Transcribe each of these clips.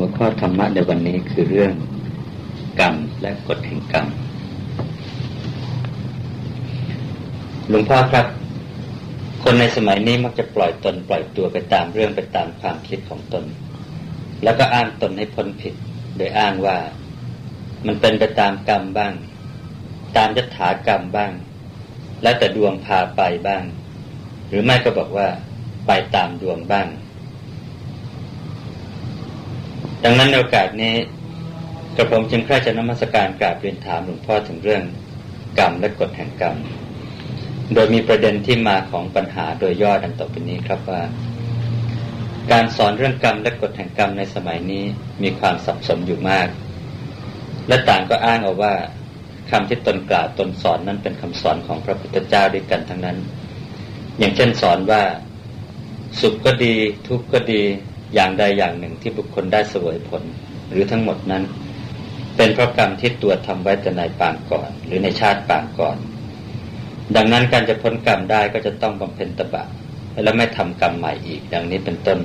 หัวข้อธรรมะในวันนี้คือเรื่องกรรมและกฎแห่งกรรม หลวงพ่อครับ คนในสมัยนี้มักจะปล่อยตนปล่อยตัวไปตามเรื่องไปตามความคิดของตน แล้วก็อ้างตนให้พ้นผิด โดยอ้างว่ามันเป็นไปตามกรรมบ้าง ตามยถากรรมบ้าง แล้วแต่ดวงพาไปบ้าง หรือไม่ก็บอกว่าไปตามดวงบ้าง ดังนั้นในโอกาสนี้กระผมจึงใคร่จะนมัสการกราบเรียนถามหลวงพ่อถึงเรื่องกรรมและกฎแห่งกรรม โดยมีประเด็นที่มาของปัญหาโดยย่อดังต่อไปนี้ครับว่า การสอนเรื่องกรรมและกฎแห่งกรรมในสมัยนี้มีความสับสนอยู่มาก และต่างก็อ้างเอาว่าคำที่ตนกล่าวตนสอนนั้นเป็นคำสอนของพระพุทธเจ้าด้วยกันทั้งนั้น อย่างเช่นสอนว่า สุขก็ดี ทุกข์ก็ดี อย่างใดอย่างหนึ่งที่บุคคลได้เสวยผล หรือทั้งหมดนั้น เป็นเพราะกรรมที่ตัวทำไว้แต่ในปางก่อน หรือในชาติปางก่อน ดังนั้นการจะพ้นกรรมได้ก็จะต้องบำเพ็ญตบะ และไม่ทำกรรมใหม่อีก ดังนี้เป็นต้น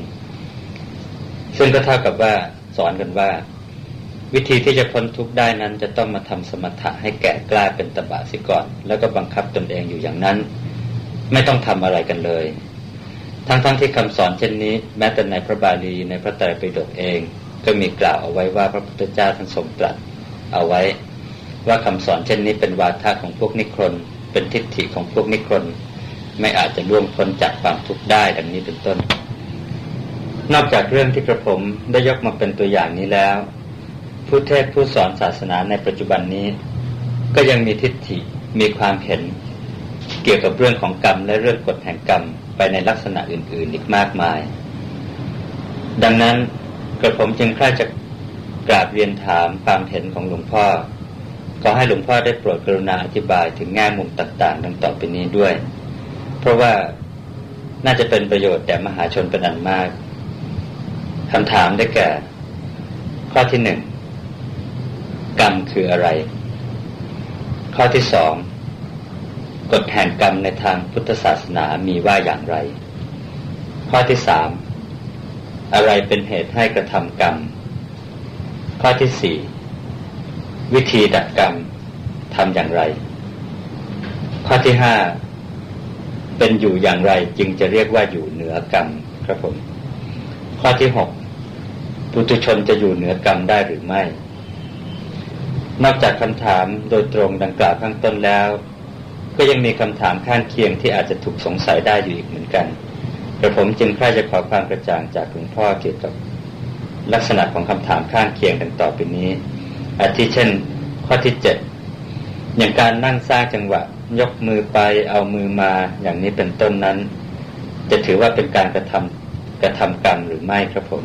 ซึ่งก็เท่ากับว่าสอนกันว่า วิธีที่จะพ้นทุกข์ได้นั้น จะต้องมาทำสมถะให้แก่กล้าเป็นตบะสิก่อน แล้วก็บังคับตนเองอยู่อย่างนั้น ไม่ต้องทำอะไรกันเลย ทั้งๆทที่คำสอนเช่นนี้ แม้แต่ในพระบาลีในพระไตรปิฎกเอง ก็มีกล่าวเอาไว้ว่าพระพุทธเจ้าท่านทรงตรัสเอาไว้ ว่าคำสอนเช่นนี้เป็นวาทะของพวกนิครนเป็นทิฏฐิของพวกนิครนไม่อาจจะล่วงพ้นจากความทุกข์ได้ดังนี้เป็นต้น นอกจากเรื่องที่กระผมได้ยกมาเป็นตัวอย่างนี้แล้ว ผู้เทศผู้สอนศาสนาในปัจจุบันนี้ ก็ยังมีทิฏฐิมีความเห็น เกี่ยวกับเรื่องของกรรมและเรื่องกฎแห่งกรรมไปในลักษณะอื่น ๆ อีกมากมาย ดังนั้นกระผมจึงใคร่จะกราบเรียนถามความเห็นของหลวงพ่อขอให้หลวงพ่อได้โปรดกรุณาอธิบายถึงแง่มุมต่างๆ ดังต่อไปนี้ด้วย เพราะว่าน่าจะเป็นประโยชน์แก่มหาชนเป็นอันมากคำถามได้แก่ ข้อที่หนึ่งกรรมคืออะไร ข้อที่สอง กฎแห่งกรรมในทางพุทธศาสนามีว่าอย่างไร ข้อที่สามอะไรเป็นเหตุให้กระทำกรรม ข้อที่สี่วิธีดัดกรรมทำอย่างไร ข้อที่ห้าเป็นอยู่อย่างไรจึงจะเรียกว่าอยู่เหนือกรรมครับผม ข้อที่หกปุถุชนจะอยู่เหนือกรรมได้หรือไม่ นอกจากคำถามโดยตรงดังกล่าวข้างต้นแล้ว ก็ยังมีคำถามข้างเคียงที่อาจจะถูกสงสัยได้อยู่อีกเหมือนกันแต่ผมจึงใคร่จะขอความกระจ่างจากหลวงพ่อเกี่ยวกับลักษณะของคำถามข้างเคียงกันต่อไปนี้ อาทิเช่น ข้อที่เจ็ดอย่างการนั่งสร้างจังหวะ ยกมือไปเอามือมาอย่างนี้เป็นต้นนั้น จะถือว่าเป็นการกระทำกระทำกรรมหรือไม่ครับผม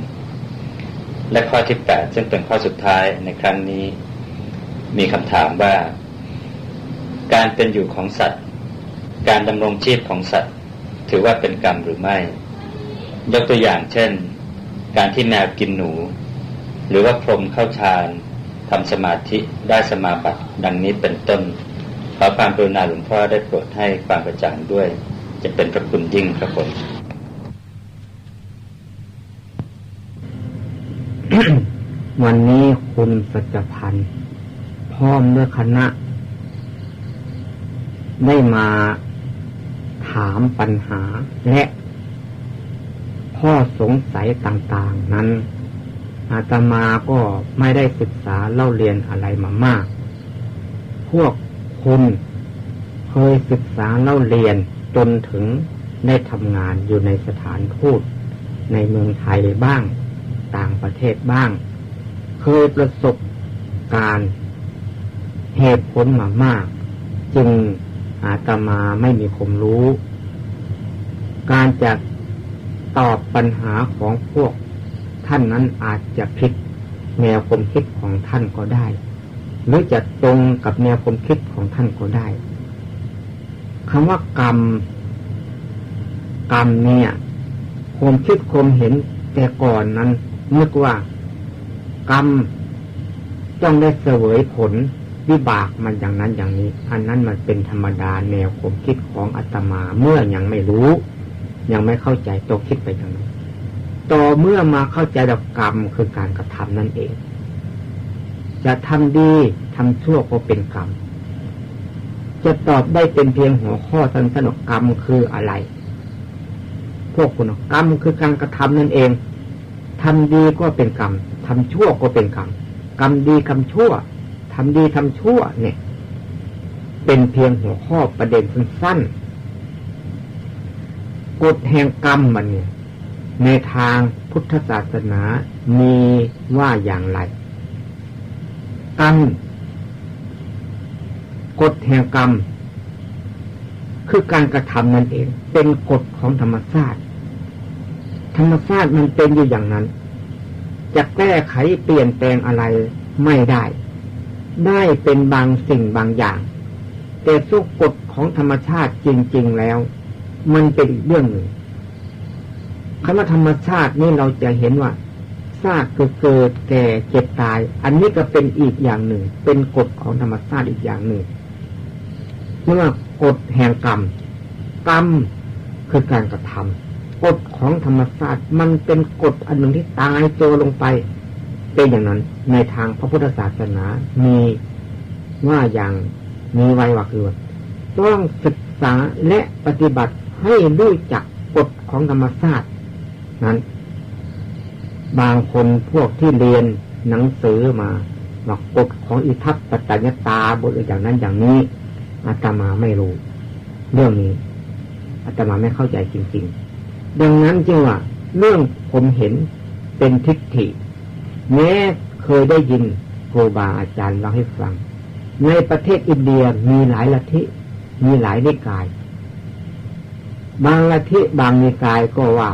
และข้อที่แปดซึ่งเป็นข้อสุดท้ายในครั้งนี้ มีคำถามว่า การเป็นอยู่ของสัตว์ การดำรงชีพของสัตว์ ถือว่าเป็นกรรมหรือไม่ ยกตัวอย่างเช่น การที่แมวกินหนู หรือว่าพรหมเข้าฌานทำสมาธิได้สมาบัติดังนี้เป็นต้น ขอความกรุณาหลวงพ่อได้โปรดให้ความกระจ่างด้วย จะเป็นพระคุณยิ่งครับผมวันนี้คุณสัจพันธ์พร้อมด้วยคณะ ได้มาถามปัญหาและข้อสงสัยต่างๆ นั้น อาตมาก็ไม่ได้ศึกษาเล่าเรียนอะไรมามาก พวกคุณเคยศึกษาเล่าเรียนจนถึงได้ทำงานอยู่ในสถานทูตในเมืองไทยบ้าง ต่างประเทศบ้าง เคยประสบการเหตุผลมามาก จึง อาตมาไม่มีความรู้ การจะตอบปัญหาของพวกท่านนั้นอาจจะผิดแนวความคิดของท่านก็ได้ หรือจะตรงกับแนวความคิดของท่านก็ได้คำว่ากรรม กรรมเนี่ยความคิดความเห็นแต่ก่อนนั้นนึกว่า กรรมต้องได้เสวยผล วิบากมันอย่างนั้นอย่างนี้ อันนั้นมันเป็นธรรมดาแนวความคิดของอาตมาเมื่อยังไม่รู้ ยังไม่เข้าใจตัวคิดไปอย่างนั้นต่อเมื่อมาเข้าใจดอกกรรมคือการกระทำนั่นเอง จะทำดีทำชั่วก็เป็นกรรม จะตอบได้เป็นเพียงหัวข้อสั้นๆกรรมคืออะไร พวกคุณกรรมคือการกระทำนั่นเองทำดีก็เป็นกรรมทำชั่วก็เป็นกรรม กรรมดีกรรมชั่ว ทำดีทำชั่ว เนี่ย เป็นเพียงหัวข้อประเด็นสั้นๆกฎแห่งกรรมมันเนี่ย ในทางพุทธศาสนามีว่าอย่างไรกรรมกฎแห่งกรรม คือการกระทำนั่นเอง เป็นกฎของธรรมชาติ ธรรมชาติมันเป็นอยู่อย่างนั้น จะแก้ไขเปลี่ยนแปลงอะไรไม่ได้ ได้เป็นบางสิ่งบางอย่าง แต่สุกฎของธรรมชาติจริง ๆแล้ว มันเป็นอีกเรื่องหนึ่งคำว่าธรรมชาตินี่เราจะเห็นว่าซากคือเกิดแก่เจ็บตาย อันนี้ก็เป็นอีกอย่างหนึ่ง เป็นกฎของธรรมชาติอีกอย่างหนึ่งเมื่อกฎแห่งกรรม กรรมคือการกระทำกฎของธรรมชาติมันเป็นกฎอันหนึ่งที่ตายตัวลงไป เป็นอย่างนั้น ในทางพระพุทธศาสนา มีว่าอย่างมีไว้ว่าคือว่าต้องศึกษาและปฏิบัติให้รู้จักกฎของธรรมชาตินั้น บางคนพวกที่เรียนหนังสือมาว่ากฎของอิทัปปัจจยตาบทอย่างนั้นอย่างนี้อาตมาไม่รู้ เรื่องนี้อาตมาไม่เข้าใจจริง ๆ ดังนั้นจึงว่าเรื่องผมเห็นเป็นทิฏฐิ แม้เคยได้ยินครูบาอาจารย์เล่าให้ฟัง ในประเทศอินเดียมีหลายลัทธิ มีหลายนิกาย บางลัทธิบางนิกายก็ว่า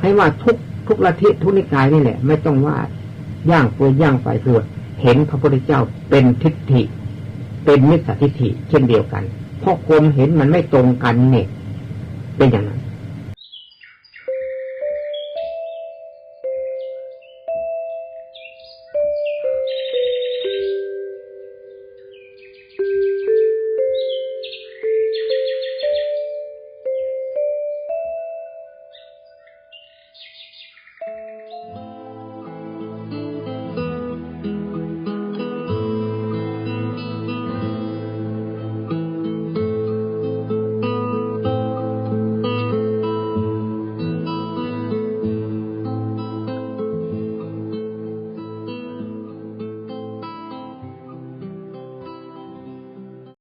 ให้ว่าทุกทุกลัทธิทุกนิกายนี่แหละ ไม่ต้องว่าย่างฟืนย่างไฟคือเห็นพระพุทธเจ้าเป็นทิฏฐิ เป็นมิจฉาทิฏฐิเช่นเดียวกัน เพราะความเห็นมันไม่ตรงกันเนี่ยเป็นอย่างนั้น